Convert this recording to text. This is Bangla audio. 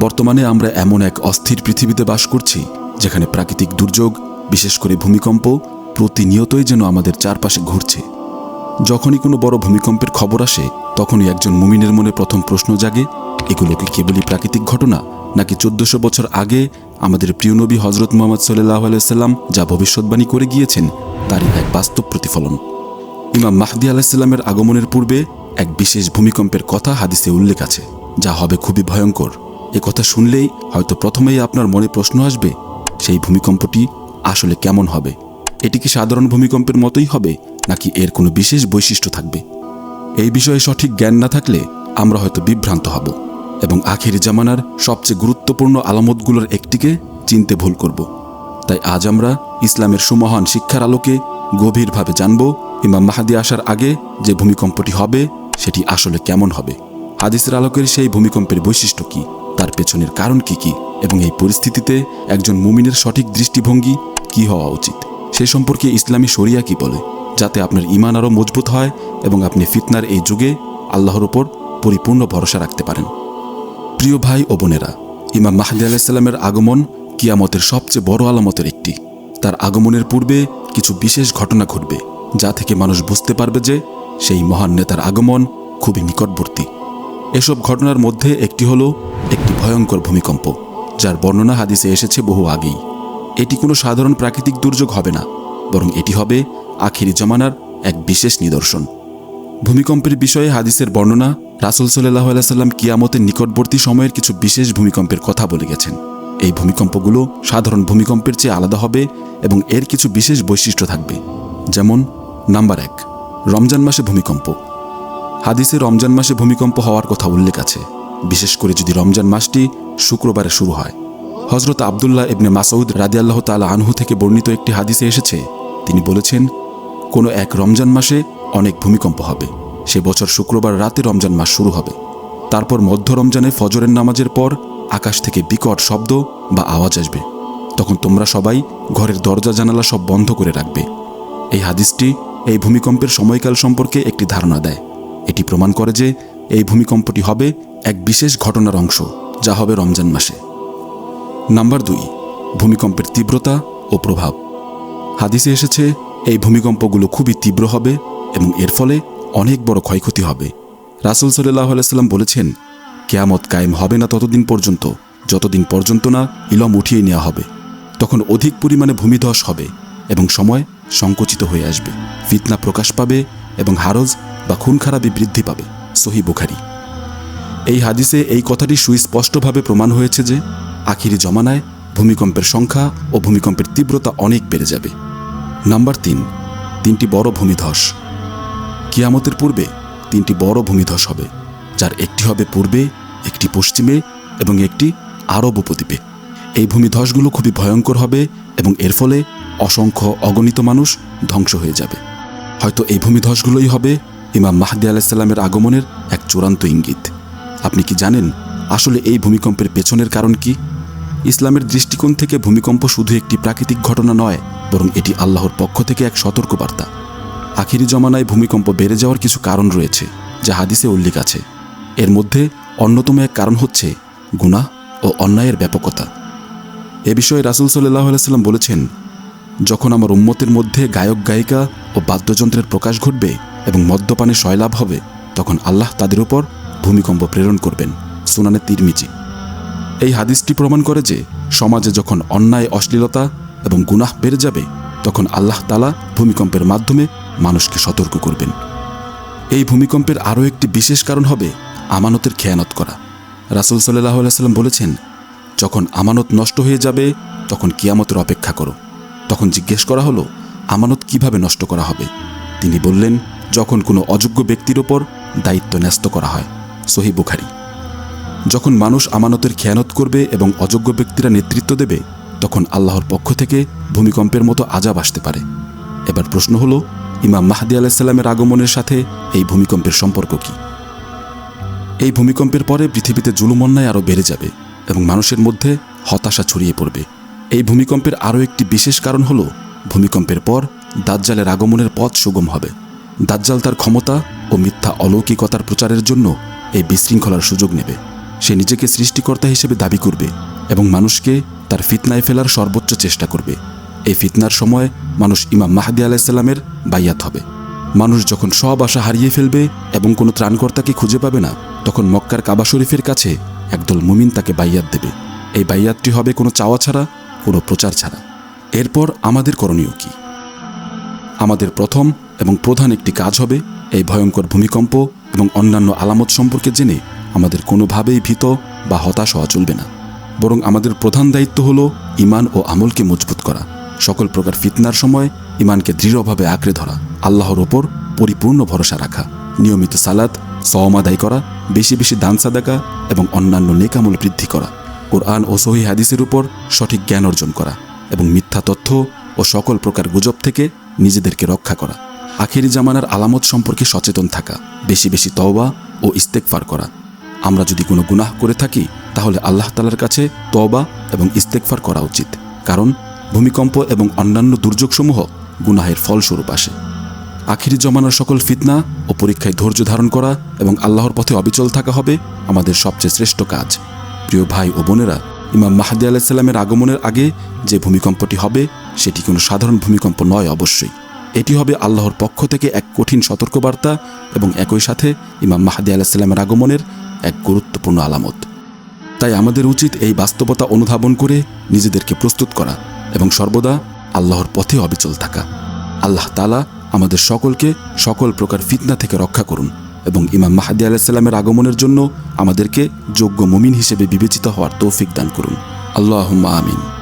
বর্তমানে আমরা এমন এক অস্থির পৃথিবীতে বাস করছি, যেখানে প্রাকৃতিক দুর্যোগ, বিশেষ করে ভূমিকম্প, প্রতিনিয়তই যেন আমাদের চারপাশে ঘুরছে। যখনই কোনো বড় ভূমিকম্পের খবর আসে, তখনই একজন মুমিনের মনে প্রথম প্রশ্ন জাগে, এগুলো কি কেবলই প্রাকৃতিক ঘটনা, নাকি চোদ্দশো বছর আগে আমাদের প্রিয় নবী হজরত মোহাম্মদ সাল্লাহ আলাইসাল্লাম যা ভবিষ্যৎবাণী করে গিয়েছেন, তারই এক বাস্তব প্রতিফলন। ইমাম মাহদি আলাহিসাল্লামের আগমনের পূর্বে এক বিশেষ ভূমিকম্পের কথা হাদিসে উল্লেখ আছে, যা হবে খুবই ভয়ঙ্কর। এ কথা শুনলেই হয়তো প্রথমেই আপনার মনে প্রশ্ন আসবে, সেই ভূমিকম্পটি আসলে কেমন হবে? এটি কি সাধারণ ভূমিকম্পের মতোই হবে, নাকি এর কোনো বিশেষ বৈশিষ্ট্য থাকবে? এই বিষয়ে সঠিক জ্ঞান না থাকলে আমরা হয়তো বিভ্রান্ত হব এবং আখেরি জামানার সবচেয়ে গুরুত্বপূর্ণ আলামতগুলোর একটিকে চিনতে ভুল করব। তাই আজ আমরা ইসলামের সুমহান শিক্ষার আলোকে গভীরভাবে জানব, ইমাম মাহাদি আসার আগে যে ভূমিকম্পটি হবে, সেটি আসলে কেমন হবে? হাদিসের আলোকের সেই ভূমিকম্পের বৈশিষ্ট্য কি? তার পেছনের কারণ কি কি এবং এই পরিস্থিতিতে একজন মুমিনের সঠিক দৃষ্টিভঙ্গি কি হওয়া উচিত? সে সম্পর্কে ইসলামী শরিয়া কি বলে? যাতে আপনার ইমান আরও মজবুত হয় এবং আপনি ফিতনার এই যুগে আল্লাহর ওপর পরিপূর্ণ ভরসা রাখতে পারেন। প্রিয় ভাই ও বোনেরা, ইমাম মাহদি আলাইসাল্লামের আগমন কিয়ামতের সবচেয়ে বড় আলামতের একটি। তার আগমনের পূর্বে কিছু বিশেষ ঘটনা ঘটবে, যা থেকে মানুষ বুঝতে পারবে যে সেই মহান নেতার আগমন খুবই নিকটবর্তী। এসব ঘটনার মধ্যে একটি হলো একটি ভয়ঙ্কর ভূমিকম্প, যার বর্ণনা হাদিসে এসেছে বহু আগেই। এটি কোনো সাধারণ প্রাকৃতিক দুর্যোগ হবে না, বরং এটি হবে আখিরি জমানার এক বিশেষ নিদর্শন। ভূমিকম্পের বিষয়ে হাদিসের বর্ণনা রাসুল সাল্লাহ আলাইসাল্লাম কিয়ামতের নিকটবর্তী সময়ের কিছু বিশেষ ভূমিকম্পের কথা বলে গেছেন। এই ভূমিকম্পগুলো সাধারণ ভূমিকম্পের চেয়ে আলাদা হবে এবং এর কিছু বিশেষ বৈশিষ্ট্য থাকবে, যেমন, নাম্বার এক, রমজান মাসে ভূমিকম্প। হাদিসে রমজান মাসে ভূমিকম্প হওয়ার কথা উল্লেখ আছে। বিশেষ করে যদি রমজান মাসটি শুক্রবারে শুরু হয়। হজরত আবদুল্লাহ ইবনে মাসউদ রাদিয়াল্লাহ তালা আনহু থেকে বর্ণিত একটি হাদিসে এসেছে, তিনি বলেছেন, কোনো এক রমজান মাসে অনেক ভূমিকম্প হবে। সে বছর শুক্রবার রাতে রমজান মাস শুরু হবে। তারপর মধ্য রমজানে ফজরের নামাজের পর আকাশ থেকে বিকট শব্দ বা আওয়াজ আসবে। তখন তোমরা সবাই ঘরের দরজা জানালা সব বন্ধ করে রাখবে। এই হাদিসটি এই ভূমিকম্পের সময়কাল সম্পর্কে একটি ধারণা দেয়। এটি প্রমাণ করে যে এই ভূমিকম্পটি হবে এক বিশেষ ঘটনার অংশ, যা হবে রমজান মাসে। নাম্বার দুই, ভূমিকম্পের তীব্রতা ও প্রভাব। হাদিসে এসেছে, এই ভূমিকম্পগুলো খুবই তীব্র হবে এবং এর ফলে অনেক বড় ক্ষয়ক্ষতি হবে। রাসুল সাল্লাহ আলাইসাল্লাম বলেছেন, কেয়ামত কায়েম হবে না ততদিন পর্যন্ত, যতদিন পর্যন্ত না ইলম উঠিয়ে নেওয়া হবে। তখন অধিক পরিমাণে ভূমিধস হবে এবং সময় সংকুচিত হয়ে আসবে। ফিতনা প্রকাশ পাবে এবং হারজ বা খুন খারাপি বৃদ্ধি পাবে, সহি বুখারি। এই হাদিসে এই কথাটি সুস্পষ্টভাবে প্রমাণ হয়েছে যে, আখিরি জমানায় ভূমিকম্পের সংখ্যা ও ভূমিকম্পের তীব্রতা অনেক বেড়ে যাবে। নাম্বার তিন, তিনটি বড় ভূমিধস। কিয়ামতের পূর্বে তিনটি বড় ভূমিধস হবে, যার একটি হবে পূর্বে, একটি পশ্চিমে এবং একটি আরব উপদ্বীপে। এই ভূমিধসগুলো খুবই ভয়ঙ্কর হবে এবং এর ফলে অসংখ্য অগণিত মানুষ ধ্বংস হয়ে যাবে। হয়তো এই ভূমিধসগুলোই হবে ইমাম মাহদি আলাইসাল্লামের আগমনের এক চূড়ান্ত ইঙ্গিত। আপনি কি জানেন আসলে এই ভূমিকম্পের পেছনের কারণ কি? ইসলামের দৃষ্টিকোণ থেকে ভূমিকম্প শুধু একটি প্রাকৃতিক ঘটনা নয়, বরং এটি আল্লাহর পক্ষ থেকে এক সতর্কবার্তা। আখিরি জমানায় ভূমিকম্প বেড়ে যাওয়ার কিছু কারণ রয়েছে, যা হাদিসে উল্লেখ আছে। এর মধ্যে অন্যতম এক কারণ হচ্ছে গুনাহ ও অন্যায়ের ব্যাপকতা। এ বিষয়ে রাসুল সাল্লাহ আলাইসাল্লাম বলেছেন, যখন আমার উম্মতের মধ্যে গায়ক গায়িকা ও বাদ্যযন্ত্রের প্রকাশ ঘটবে এবং মদ্যপানে সয়লাভ হবে, তখন আল্লাহ তাদের উপর ভূমিকম্প প্রেরণ করবেন। সুনানে তিরমিজি। এই হাদিসটি প্রমাণ করে যে, সমাজে যখন অন্যায়, অশ্লীলতা এবং গুনাহ বেড়ে যাবে, তখন আল্লাহ তালা ভূমিকম্পের মাধ্যমে মানুষকে সতর্ক করবেন। এই ভূমিকম্পের আরও একটি বিশেষ কারণ হবে আমানতের খেয়ানত করা। রাসুল সাল্লাহ আলাইসাল্লাম বলেছেন, যখন আমানত নষ্ট হয়ে যাবে, তখন কিয়ামতের অপেক্ষা করো। তখন জিজ্ঞেস করা হলো, আমানত কীভাবে নষ্ট করা হবে? তিনি বললেন যখন কোনো অযোগ্য ব্যক্তির ওপর দায়িত্ব ন্যস্ত করা হয়। সহি বুখারি। যখন মানুষ আমানতের খেয়ানত করবে এবং অযোগ্য ব্যক্তিরা নেতৃত্ব দেবে, তখন আল্লাহর পক্ষ থেকে ভূমিকম্পের মতো আজাব আসতে পারে। এবার প্রশ্ন হলো, ইমাম মাহাদি আলাইসাল্লামের আগমনের সাথে এই ভূমিকম্পের সম্পর্ক কি? এই ভূমিকম্পের পরে পৃথিবীতে জুলুম অন্যায় আরও বেড়ে যাবে এবং মানুষের মধ্যে হতাশা ছড়িয়ে পড়বে। এই ভূমিকম্পের আরও একটি বিশেষ কারণ হলো, ভূমিকম্পের পর দাজ্জালের আগমনের পথ সুগম হবে। দাজ্জাল তার ক্ষমতা ও মিথ্যা অলৌকিকতার প্রচারের জন্য এই বিশৃঙ্খলার সুযোগ নেবে। সে নিজেকে সৃষ্টিকর্তা হিসেবে দাবি করবে এবং মানুষকে তার ফিতনায় ফেলার সর্বোচ্চ চেষ্টা করবে। এই ফিতনার সময় মানুষ ইমাম মাহাদি আলাইসাল্লামের বাইয়াত হবে। মানুষ যখন সব আশা হারিয়ে ফেলবে এবং কোনো ত্রাণকর্তাকে খুঁজে পাবে না, তখন মক্কার কাবা শরীফের কাছে একদল মুমিন তাকে বাইয়াত দেবে। এই বাইয়াতটি হবে কোনো চাওয়া ছাড়া, কোনো প্রচার ছাড়া। এরপর আমাদের করণীয় কী? আমাদের প্রথম এবং প্রধান একটি কাজ হবে এই ভয়ঙ্কর ভূমিকম্প এবং অন্যান্য আলামত সম্পর্কে জেনে আমাদের কোনোভাবেই ভীত বা হতাশ হওয়া চলবে না। বরং আমাদের প্রধান দায়িত্ব হল ইমান ও আমলকে মজবুত করা। সকল প্রকার ফিতনার সময় ইমানকে দৃঢ়ভাবে আঁকড়ে ধরা, আল্লাহর ওপর পরিপূর্ণ ভরসা রাখা, নিয়মিত সালাত সওম আদায় করা, বেশি বেশি দান সাদাকা এবং অন্যান্য নেকামল বৃদ্ধি করা। কোরআন ও সহি হাদিসের উপর সঠিক জ্ঞান অর্জন করা এবং মিথ্যা তথ্য ও সকল প্রকার গুজব থেকে নিজেদেরকে রক্ষা করা। আখেরি জামানার আলামত সম্পর্কে সচেতন থাকা, বেশি বেশি তওবা ও ইস্তেকফার করা। আমরা যদি কোনো গুনাহ করে থাকি, তাহলে আল্লাহ তালার কাছে তওবা এবং ইস্তেকফার করা উচিত। কারণ ভূমিকম্প এবং অন্যান্য দুর্যোগসমূহ গুনাহের ফলস্বরূপ আসে। আখিরি জমানার সকল ফিতনা ও পরীক্ষায় ধৈর্য ধারণ করা এবং আল্লাহর পথে অবিচল থাকা হবে আমাদের সবচেয়ে শ্রেষ্ঠ কাজ। প্রিয় ভাই ও বোনেরা, ইমাম মাহাদি আলাইসাল্লামের আগমনের আগে যে ভূমিকম্পটি হবে সেটি কোনো সাধারণ ভূমিকম্প নয় অবশ্যই। এটি হবে আল্লাহর পক্ষ থেকে এক কঠিন সতর্কবার্তা এবং একই সাথে ইমাম মাহাদি আলাইসাল্লামের আগমনের এক গুরুত্বপূর্ণ আলামত। তাই আমাদের উচিত এই বাস্তবতা অনুধাবন করে নিজেদেরকে প্রস্তুত করা এবং সর্বদা আল্লাহর পথে অবিচল থাকা। আল্লাহ তালা আমাদের সকলকে সকল প্রকার ফিতনা থেকে রক্ষা করুন এবং ইমাম মাহাদি আলাইসাল্লামের আগমনের জন্য আমাদেরকে যোগ্য মুমিন হিসেবে বিবেচিত হওয়ার তৌফিক দান করুন। আল্লাহ আমিন।